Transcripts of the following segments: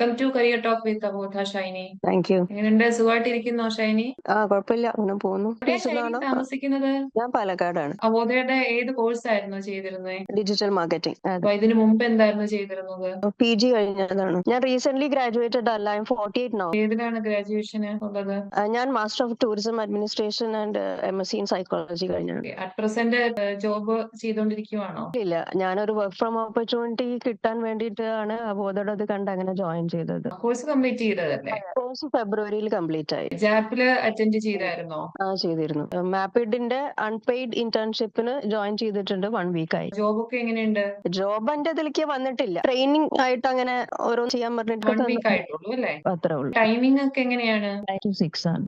Welcome to career talk with അബോധ Shiny thank you എങ്ങനെയുണ്ട്? സുഖമായിട്ടിരിക്കുന്നോ ഷൈനി? ആ കുഴപ്പമില്ല. അങ്ങനെ പോകുന്നു. താമസിക്കുന്നത്? ഞാൻ പാലക്കാടാണ്. അബോധയുടെ ഏത് കോഴ്സ് ആയിരുന്നു ചെയ്തിരുന്നത് ഡിജിറ്റൽ മാർക്കറ്റിംഗ് ഇതിനു മുമ്പ് എന്തായിരുന്നു ചെയ്തിരുന്നത്? പി ജി കഴിഞ്ഞതാണ്. ഞാൻ റീസെന്റ് ഗ്രാജുവേറ്റഡ് അല്ല. ഫോർട്ടി എയ്റ്റ് നോ ഏതിലാണ് ഗ്രാജുവേഷൻ ഉള്ളത്? ഞാൻ master of tourism administration and M S C in psychology കഴിഞ്ഞാണ് അറ്റ് പ്രസന്റ് ജോബ് ചെയ്തോണ്ടിരിക്കുവാണോ? ഇല്ല. ഞാനൊരു വർക്ക് ഫ്രം ഓപ്പർച്യൂണിറ്റി കിട്ടാൻ വേണ്ടിയിട്ടാണ് അബോധയുടെ അത് കണ്ട് അങ്ങനെ ജോയിൻ ചെയ്തത്. കോഴ്സ് കംപ്ലീറ്റ് ചെയ്തതല്ലേ? കോഴ്സ് ഫെബ്രുവരിയിൽ കംപ്ലീറ്റ് ആയി. ജാപ്പിൽ അറ്റൻഡ് ചെയ്തായിരുന്നോ? ആ ചെയ്തിരുന്നു. മാപ്പിഡിന്റെ അൺപെയ്ഡ് ഇന്റേൺഷിപ്പിന് ജോയിൻ ചെയ്തിട്ടുണ്ട് വൺ വീക്ക് ആയി ജോബ് ഒക്കെ എങ്ങനെയുണ്ട്? ജോബ് എന്റെ ഇതിലേക്ക് വന്നിട്ടില്ല. ട്രെയിനിങ് ആയിട്ട് അങ്ങനെ ഓരോ ചെയ്യാൻ പറഞ്ഞിട്ട് വീക്ക് ആയിട്ടുള്ളൂ അല്ലേ? അത്രേ ഉള്ളൂ. ടൈമിംഗ് ഒക്കെ എങ്ങനെയാണ് സിക്സ് ആണ്.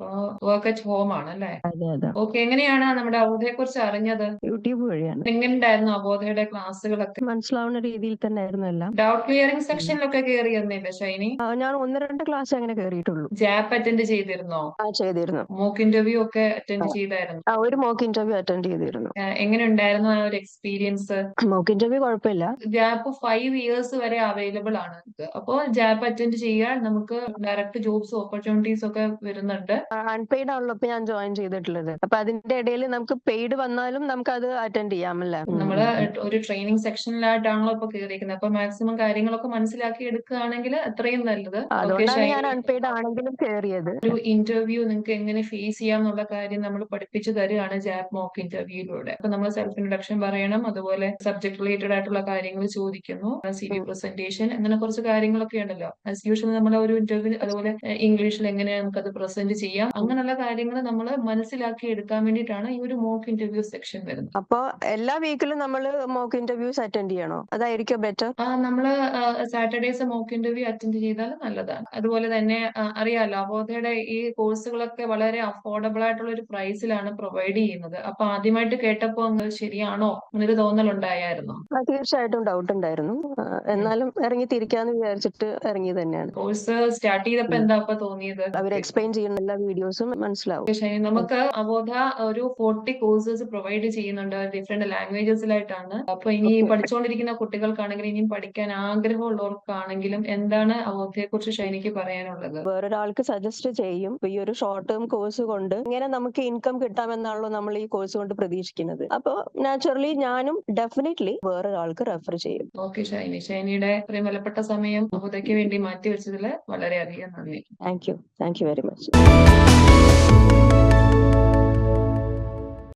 വർക്ക് അറ്റ് ഹോം ആണ് അല്ലേ? അതെ അതെ. ഓക്കെ എങ്ങനെയാണ് നമ്മുടെ അവധയെ കുറിച്ച് അറിഞ്ഞത്? യൂട്യൂബ് വഴിയാണ്. എങ്ങനെയുണ്ടായിരുന്നു അബോധയുടെ ക്ലാസ്സുകളൊക്കെ? മനസ്സിലാവുന്ന രീതിയിൽ തന്നെ ആയിരുന്നു എല്ലാം ഡൗട്ട് ക്ലിയറിംഗ് സെക്ഷനിലൊക്കെ കയറിയിരുന്നില്ല ഷൈനി ഞാൻ ഒന്ന് രണ്ട് ക്ലാസ് അങ്ങനെ കയറിയിട്ടുള്ളൂ ജാപ്പ് അറ്റൻഡ് ചെയ്തിരുന്നോ? ആ ചെയ്തിരുന്നു. മോക്ക് ഇന്റർവ്യൂ ഒക്കെ അറ്റൻഡ് ചെയ്തായിരുന്നു? ആ ഒരു മോക്ക് ഇന്റർവ്യൂ അറ്റൻഡ് ചെയ്തിരുന്നു. എങ്ങനെ ഉണ്ടായിരുന്നു ആ ഒരു എക്സ്പീരിയൻസ് മോക്ക് ഇന്റർവ്യൂ കുഴപ്പമില്ല. ജാപ്പ് ഫൈവ് ഇയേഴ്സ് വരെ അവൈലബിൾ ആണ്. അപ്പോൾ ജാപ്പ് അറ്റൻഡ് ചെയ്യാൻ നമുക്ക് ഡയറക്റ്റ് ജോബ്സ് ഓപ്പർച്യൂണിറ്റീസ് ഒക്കെ വരുന്നുണ്ട്. അൺപെയ്ഡ് ആണല്ലോ ഇപ്പൊ ഞാൻ ജോയിൻ ചെയ്തിട്ടുള്ളത്. അപ്പൊ അതിന്റെ ഇടയിൽ നമുക്ക് പെയ്ഡ് വന്നാലും നമുക്ക് അത് അറ്റൻഡ് ചെയ്യാമല്ലേ. നമ്മൾ ഒരു ട്രെയിനിങ് സെക്ഷനിലായിട്ടാണല്ലോ ഇപ്പൊ കയറിയിരിക്കുന്നത് അപ്പൊ മാക്സിമം കാര്യങ്ങളൊക്കെ മനസ്സിലാക്കി എടുക്കുകയാണെങ്കിൽ അത്രയും നല്ലത്. അതുകൊണ്ടാണ് ഞാൻ അൺപെയ്ഡ് ആണെങ്കിലും കയറിയത് ഒരു ഇന്റർവ്യൂ നിങ്ങൾക്ക് എങ്ങനെ ഫേസ് ചെയ്യാം എന്നുള്ള കാര്യം നമ്മൾ പഠിപ്പിച്ചു തരുകയാണ് ജാബ് മോക്ക് ഇന്റർവ്യൂയിലൂടെ അപ്പൊ നമ്മൾ സെൽഫ് ഇൻട്രഡക്ഷൻ പറയണം അതുപോലെ സബ്ജക്ട് റിലേറ്റഡ് ആയിട്ടുള്ള കാര്യങ്ങൾ ചോദിക്കുന്നു സി വി പ്രസന്റേഷൻ അങ്ങനെ കുറച്ച് കാര്യങ്ങളൊക്കെ ഉണ്ടല്ലോ. ആസ് യൂഷ്വൽ നമ്മൾ ഒരു ഇന്റർവ്യൂ അതുപോലെ ഇംഗ്ലീഷിൽ എങ്ങനെ നമുക്കത് പ്രസന്റ് ചെയ്യാം അങ്ങനെയുള്ള കാര്യങ്ങൾ നമ്മൾ മനസ്സിലാക്കി എടുക്കാൻ വേണ്ടിയിട്ടാണ് ഈ ഒരു മോക്ക് ഇന്റർവ്യൂ സെക്ഷൻ വരുന്നത്. അപ്പൊ എല്ലാ വീക്കിലും നമ്മൾ മോക്ക് ഇന്റർവ്യൂസ് അറ്റൻഡ് ചെയ്യണോ? അതായിരിക്കും ബെറ്റർ ആ നമ്മൾ സാറ്റർഡേസ് മോക്ക് ഇന്റർവ്യൂ അറ്റൻഡ് ചെയ്താൽ നല്ലതാണ്. അതുപോലെ തന്നെ അറിയാലോ അബോധയുടെ ഈ കോഴ്സുകളൊക്കെ വളരെ അഫോർഡബിൾ ആയിട്ടുള്ള ഒരു പ്രൈസിലാണ് പ്രൊവൈഡ് ചെയ്യുന്നത്. അപ്പൊ ആദ്യമായിട്ട് കേട്ടപ്പോ അങ്ങ് ശരിയാണോ അങ്ങനൊരു തോന്നലുണ്ടായായിരുന്നോ? തീർച്ചയായിട്ടും ഡൗട്ട് ഉണ്ടായിരുന്നു. എന്നാലും ഇറങ്ങി തിരിക്കാന്ന് വിചാരിച്ചിട്ട് ഇറങ്ങി തന്നെയാണ്. കോഴ്സ് സ്റ്റാർട്ട് ചെയ്തപ്പോ എന്താ അപ്പൊ തോന്നിയത്? അവർ എക്സ്പ്ലെയിൻ ചെയ്യുന്ന എല്ലാ വീഡിയോസും മനസ്സിലാവും. ശരി നമുക്ക് അബോധ ഒരു ഫോർട്ടി കോഴ്സസ് പ്രൊവൈഡ് ചെയ്യുന്നുണ്ട്. ഡിഫറെന്റ് ലാംഗ്വേജസിലായിട്ടാണ് അപ്പൊ ഇനി. പഠിച്ചുകൊണ്ടിരിക്കുന്ന കുട്ടികൾക്കാണെങ്കിലും ഇനിയും പഠിക്കാൻ ആഗ്രഹമുള്ളവർക്കാണെങ്കിലും എന്താണ് അബോധയെ കുറിച്ച് ഷൈനിക്ക് പറയാനുള്ളത്. വേറൊരാൾക്ക് സജസ്റ്റ് ചെയ്യും. ഈ ഒരു ഷോർട്ട് ടേം കോഴ്സ് കൊണ്ട് ഇങ്ങനെ നമുക്ക് ഇൻകം കിട്ടാമെന്നാണല്ലോ നമ്മൾ ഈ കോഴ്സ് കൊണ്ട് പ്രതീക്ഷിക്കുന്നത്. അപ്പൊ നാച്ചുറലി ഞാനും ഡെഫിനറ്റ്ലി വേറൊരാൾക്ക് റെഫർ ചെയ്യും. ഓക്കെ ഷൈനി. ഷൈനിയുടെ ഇത്രയും വിലപ്പെട്ട സമയം ബഹുതയ്ക്ക് വേണ്ടി മാറ്റിവെച്ചതിൽ വളരെയധികം നന്ദി. Thank you thank you very much